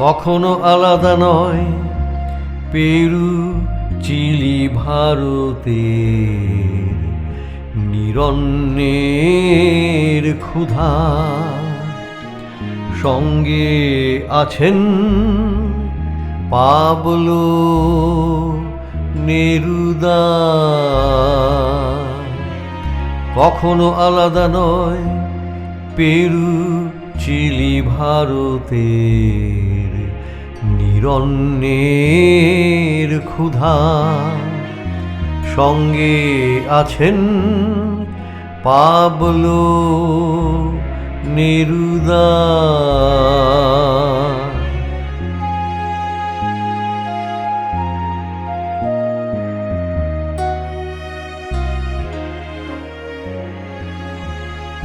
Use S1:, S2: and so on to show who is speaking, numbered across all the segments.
S1: কখনো আলাদা নয়, পেরু, চিলি ভারতের নিরন্নের ক্ষুধা। সঙ্গে আছেন পাবলো নেরুদা। কখনো আলাদা নয়, পেরু চিলি ভারতের নিরন্নের ক্ষুধা। সঙ্গে আছেন পাবলো নেরুদা।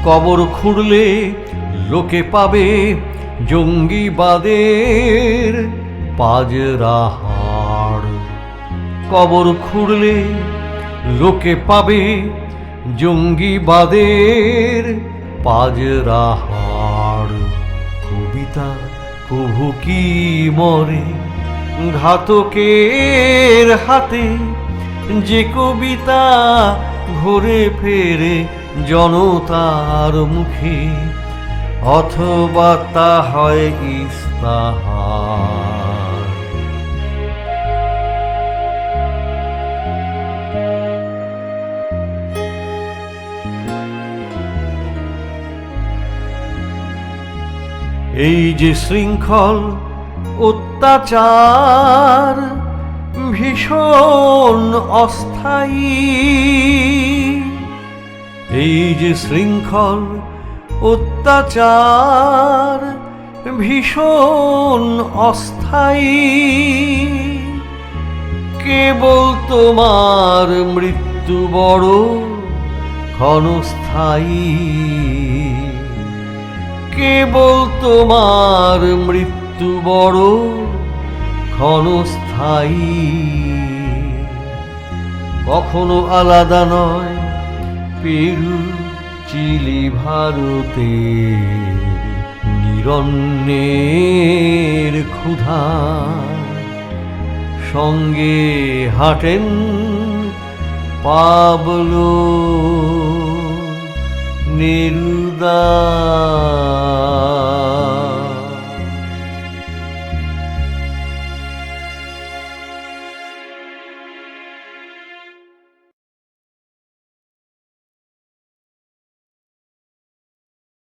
S1: কবর খুঁড়লে লোকে পাবে জঙ্গিবাদের পাজরা হাড়। কবর খুঁড়লে লোকে পাবে জঙ্গিবাদের পাজরা হাড়। কবিতা কভু কি মরে? ঘাতকের হাতে যে কবিতা ঘুরে ফেরে জনতার মুখে অথবা তা হয় ইস্তাহার এই যে শৃঙ্খল অত্যাচার ভীষণ অস্থায়ী এই যে শৃঙ্খল অত্যাচার ভীষণ অস্থায়ী। কেবল তোমার মৃত্যু বড় ক্ষণস্থায়ী। কেবল তোমার মৃত্যু বড় ক্ষণস্থায়ী। কখনো আলাদা নয়, পেরু চিলি ভারতে নিরন্নের ক্ষুধা। সঙ্গে হাঁটেন পাবলো নেরুদা